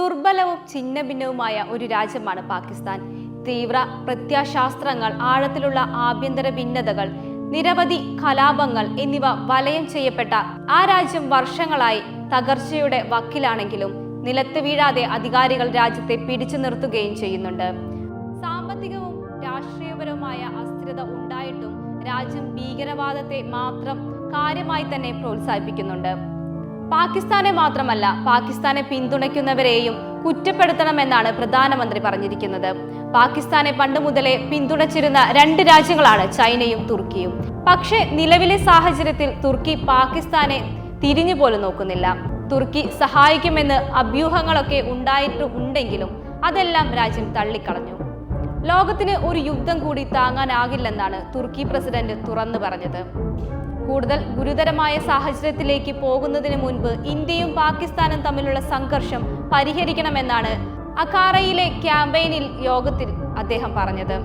ദുർബലവും ഛിന്നഭിന്നവുമായ ഒരു രാജ്യമാണ് പാകിസ്ഥാൻ. തീവ്ര പ്രത്യാശാസ്ത്രങ്ങൾ ആഴത്തിലുള്ള ആഭ്യന്തര ഭിന്നതകൾ നിരവധി കലാപങ്ങൾ എന്നിവ വലയം ചെയ്യപ്പെട്ട ആ രാജ്യം വർഷങ്ങളായി തകർച്ചയുടെ വക്കിലാണെങ്കിലും നിലത്ത് വീഴാതെ അധികാരികൾ രാജ്യത്തെ പിടിച്ചു നിർത്തുകയും ചെയ്യുന്നുണ്ട്. സാമ്പത്തികവും രാഷ്ട്രീയപരവുമായ അസ്ഥിരത ഉണ്ടായിട്ടും രാജ്യം ഭീകരവാദത്തെ മാത്രം കാര്യമായി തന്നെ പ്രോത്സാഹിപ്പിക്കുന്നുണ്ട്. പാകിസ്ഥാനെ മാത്രമല്ല പാകിസ്ഥാനെ പിന്തുണയ്ക്കുന്നവരെയും കുറ്റപ്പെടുത്തണമെന്നാണ് പ്രധാനമന്ത്രി പറഞ്ഞിരിക്കുന്നത്. പാകിസ്ഥാനെ പണ്ട് മുതലേ പിന്തുണച്ചിരുന്ന രണ്ട് രാജ്യങ്ങളാണ് ചൈനയും തുർക്കിയും. പക്ഷേ നിലവിലെ സാഹചര്യത്തിൽ തുർക്കി പാകിസ്ഥാനെ തിരിഞ്ഞു പോലും നോക്കുന്നില്ല. തുർക്കി സഹായിക്കുമെന്ന് അഭ്യൂഹങ്ങളൊക്കെ ഉണ്ടായിട്ടുണ്ടെങ്കിലും അതെല്ലാം രാജ്യം തള്ളിക്കളഞ്ഞു. ലോകത്തിന് ഒരു യുദ്ധം കൂടി താങ്ങാനാകില്ലെന്നാണ് തുർക്കി പ്രസിഡന്റ് തുറന്നു പറഞ്ഞത്. കൂടുതൽ ഗുരുതരമായ സാഹചര്യത്തിലേക്ക് പോകുന്നതിന് മുൻപ് ഇന്ത്യയും പാകിസ്ഥാനും തമ്മിലുള്ള സംഘർഷം പരിഹരിക്കണമെന്നാണ് അഖാറയിലെ ക്യാമ്പയിനിൽ യോഗത്തിൽ അദ്ദേഹം പറഞ്ഞത്.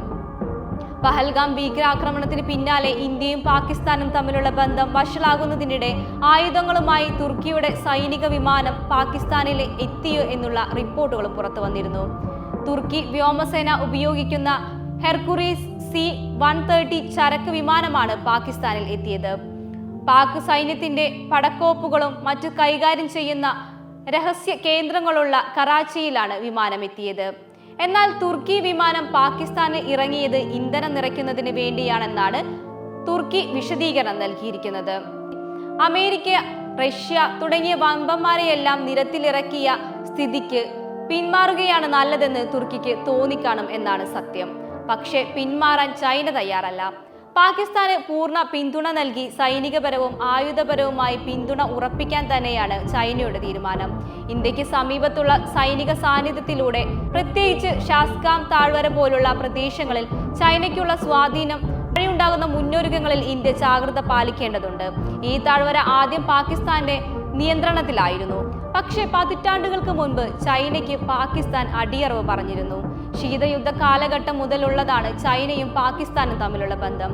പഹൽഗാം ഭീകരാക്രമണത്തിന് പിന്നാലെ ഇന്ത്യയും പാകിസ്ഥാനും തമ്മിലുള്ള ബന്ധം വഷളാകുന്നതിനിടെ ആയുധങ്ങളുമായി തുർക്കിയുടെ സൈനിക വിമാനം പാകിസ്ഥാനിൽ എത്തിയോ എന്നുള്ള റിപ്പോർട്ടുകളും പുറത്തു വന്നിരുന്നു തുർക്കി വ്യോമസേന ഉപയോഗിക്കുന്ന ഹെർക്കുറീസ് സി വൺ തേർട്ടി ചരക്ക് വിമാനമാണ് പാകിസ്ഥാനിൽ എത്തിയത്. പാക് സൈന്യത്തിന്റെ പടക്കോപ്പുകളും മറ്റു കൈകാര്യം ചെയ്യുന്ന രഹസ്യ കേന്ദ്രങ്ങളുള്ള കറാച്ചിയിലാണ് വിമാനം എത്തിയത്. എന്നാൽ തുർക്കി വിമാനം പാകിസ്ഥാനിൽ ഇറങ്ങിയത് ഇന്ധനം നിറയ്ക്കുന്നതിന് വേണ്ടിയാണെന്നാണ് തുർക്കി വിശദീകരണം നൽകിയിരിക്കുന്നത്. അമേരിക്ക റഷ്യ തുടങ്ങിയ വമ്പന്മാരെയെല്ലാം നിരത്തിലിറക്കിയ സ്ഥിതിക്ക് പിന്മാറുകയാണ് നല്ലതെന്ന് തുർക്കിക്ക് തോന്നിക്കാണും എന്നാണ് സത്യം. പക്ഷേ പിന്മാറാൻ ചൈന തയ്യാറല്ല. പാകിസ്ഥാന് പൂർണ പിന്തുണ നൽകി സൈനികപരവും ആയുധപരവുമായി പിന്തുണ ഉറപ്പിക്കാൻ തന്നെയാണ് ചൈനയുടെ തീരുമാനം. ഇന്ത്യയ്ക്ക് സമീപത്തുള്ള സൈനിക സാന്നിധ്യത്തിലൂടെ പ്രത്യേകിച്ച് ഷാസ്കാം താഴ്വര പോലുള്ള പ്രദേശങ്ങളിൽ ചൈനയ്ക്കുള്ള സ്വാധീനം വഴിയുണ്ടാകുന്ന മുന്നൊരുക്കങ്ങളിൽ ഇന്ത്യ ജാഗ്രത പാലിക്കേണ്ടതുണ്ട്. ഈ താഴ്വര ആദ്യം പാകിസ്ഥാന്റെ നിയന്ത്രണത്തിലായിരുന്നു. പക്ഷേ പതിറ്റാണ്ടുകൾക്ക് മുൻപ് ചൈനയ്ക്ക് പാകിസ്ഥാൻ അടിയറവ് പറഞ്ഞിരുന്നു. ശീതയുദ്ധ കാലഘട്ടം മുതലുള്ളതാണ് ചൈനയും പാകിസ്ഥാനും തമ്മിലുള്ള ബന്ധം.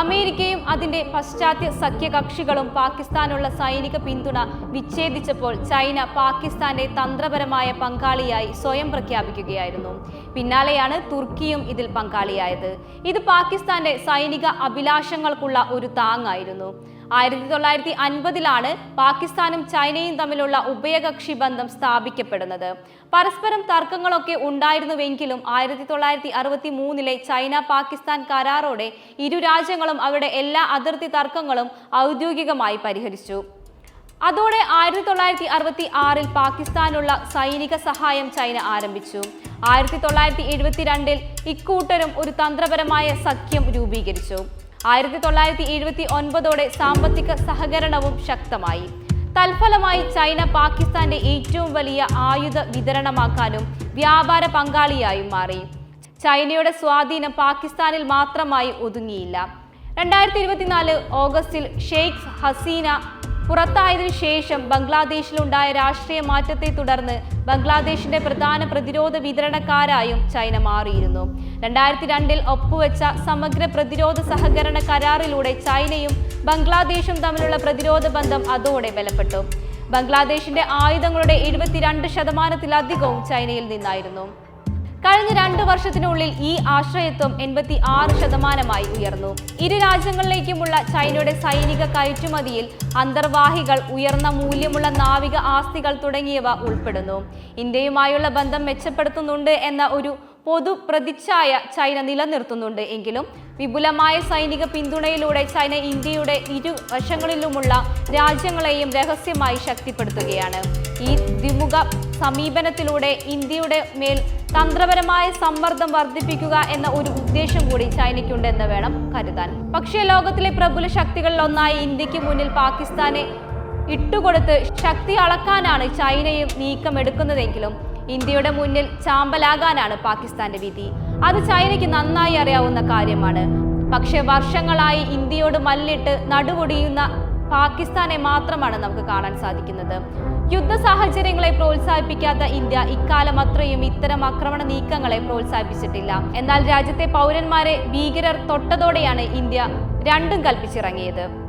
അമേരിക്കയും അതിന്റെ പശ്ചാത്യ സഖ്യകക്ഷികളും പാകിസ്ഥാനുള്ള സൈനിക പിന്തുണ വിച്ഛേദിച്ചപ്പോൾ ചൈന പാകിസ്ഥാന്റെ തന്ത്രപരമായ പങ്കാളിയായി സ്വയം പ്രഖ്യാപിക്കുകയായിരുന്നു. പിന്നാലെയാണ് തുർക്കിയും ഇതിൽ പങ്കാളിയായത്. ഇത് പാകിസ്ഥാന്റെ സൈനിക അഭിലാഷങ്ങൾക്കുള്ള ഒരു താങ്ങായിരുന്നു. ആയിരത്തി തൊള്ളായിരത്തി അൻപതിലാണ് പാകിസ്ഥാനും ചൈനയും തമ്മിലുള്ള ഉഭയകക്ഷി ബന്ധം സ്ഥാപിക്കപ്പെടുന്നത്. പരസ്പരം തർക്കങ്ങളൊക്കെ ഉണ്ടായിരുന്നുവെങ്കിലും ആയിരത്തി തൊള്ളായിരത്തി അറുപത്തി മൂന്നിലെ ചൈന പാകിസ്ഥാൻ കരാറോടെ ഇരു രാജ്യങ്ങളും അവരുടെ എല്ലാ അതിർത്തി തർക്കങ്ങളും ഔദ്യോഗികമായി പരിഹരിച്ചു. അതോടെ ആയിരത്തി തൊള്ളായിരത്തി അറുപത്തി ആറിൽ പാകിസ്ഥാനുള്ള സൈനിക സഹായം ചൈന ആരംഭിച്ചു. ആയിരത്തി തൊള്ളായിരത്തി എഴുപത്തിരണ്ടിൽ ഇക്കൂട്ടരും ഒരു തന്ത്രപരമായ സഖ്യം രൂപീകരിച്ചു. ആയിരത്തി തൊള്ളായിരത്തി എഴുപത്തി ഒൻപതോടെ സാമ്പത്തിക സഹകരണവും ശക്തമായി. തൽഫലമായി ചൈന പാകിസ്ഥാന്റെ ഏറ്റവും വലിയ ആയുധ വിതരണമാക്കാനും വ്യാപാര പങ്കാളിയായും മാറി. ചൈനയുടെ സ്വാധീനം പാകിസ്ഥാനിൽ മാത്രമായി ഒതുങ്ങിയില്ല. രണ്ടായിരത്തി ഇരുപത്തിനാല് ഓഗസ്റ്റിൽ ഷെയ്ഖ് ഹസീന പുറത്തായതിനു ശേഷം ബംഗ്ലാദേശിലുണ്ടായ രാഷ്ട്രീയ മാറ്റത്തെ തുടർന്ന് ബംഗ്ലാദേശിന്റെ പ്രധാന പ്രതിരോധ വിതരണക്കാരായും ചൈന മാറിയിരുന്നു. രണ്ടായിരത്തി രണ്ടിൽ ഒപ്പുവെച്ച സമഗ്ര പ്രതിരോധ സഹകരണ കരാറിലൂടെ ചൈനയും ബംഗ്ലാദേശും തമ്മിലുള്ള പ്രതിരോധ ബന്ധം അതോടെ ബലപ്പെട്ടു. ബംഗ്ലാദേശിന്റെ ആയുധങ്ങളുടെ എഴുപത്തിരണ്ട് ശതമാനത്തിലധികവും ചൈനയിൽ നിന്നായിരുന്നു. കഴിഞ്ഞ രണ്ട് വർഷത്തിനുള്ളിൽ ഈ ആശ്രയത്വം എൺപത്തി ആറ് ശതമാനമായി ഉയർന്നു. ഇരു രാജ്യങ്ങളിലേക്കുമുള്ള ചൈനയുടെ സൈനിക കയറ്റുമതിയിൽ അന്തർവാഹികൾ ഉയർന്ന മൂല്യമുള്ള നാവിക ആസ്തികൾ തുടങ്ങിയവ ഉൾപ്പെടുന്നു. ഇന്ത്യയുമായുള്ള ബന്ധം മെച്ചപ്പെടുത്തുന്നുണ്ട് എന്ന ഒരു പൊതു പ്രതിച്ഛായ ചൈന നിലനിർത്തുന്നുണ്ട് എങ്കിലും വിപുലമായ സൈനിക പിന്തുണയിലൂടെ ചൈന ഇന്ത്യയുടെ ഇരു വശങ്ങളിലുമുള്ള രാജ്യങ്ങളെയും രഹസ്യമായി ശക്തിപ്പെടുത്തുകയാണ്. ഈ ദ്വിമുഖ സമീപനത്തിലൂടെ ഇന്ത്യയുടെ മേൽ തന്ത്രപരമായ സമ്മർദ്ദം വർദ്ധിപ്പിക്കുക എന്ന ഒരു ഉദ്ദേശം കൂടി ചൈനയ്ക്കുണ്ടെന്ന് വേണം കരുതാൻ. പക്ഷേ ലോകത്തിലെ പ്രബുല ശക്തികളിൽ ഒന്നായി ഇന്ത്യയ്ക്ക് മുന്നിൽ പാകിസ്ഥാനെ ഇട്ടുകൊടുത്ത് ശക്തി അളക്കാനാണ് ചൈനയും നീക്കമെടുക്കുന്നതെങ്കിലും ഇന്ത്യയുടെ മുന്നിൽ ചാമ്പലാകാനാണ് പാകിസ്ഥാന്റെ വിധി. അത് ചൈനയ്ക്ക് നന്നായി അറിയാവുന്ന കാര്യമാണ്. പക്ഷേ വർഷങ്ങളായി ഇന്ത്യയോട് മല്ലിട്ട് നടുവൊടിയുന്ന പാകിസ്ഥാനെ മാത്രമാണ് നമുക്ക് കാണാൻ സാധിക്കുന്നത്. യുദ്ധ സാഹചര്യങ്ങളെ പ്രോത്സാഹിപ്പിക്കാത്ത ഇന്ത്യ ഇക്കാലം അത്രയും ഇത്തരം ആക്രമണ നീക്കങ്ങളെ പ്രോത്സാഹിപ്പിച്ചിട്ടില്ല. എന്നാൽ രാജ്യത്തെ പൗരന്മാരെ ഭീകരർ തൊട്ടതോടെയാണ് ഇന്ത്യ രണ്ടും കൽപ്പിച്ചിറങ്ങിയത്.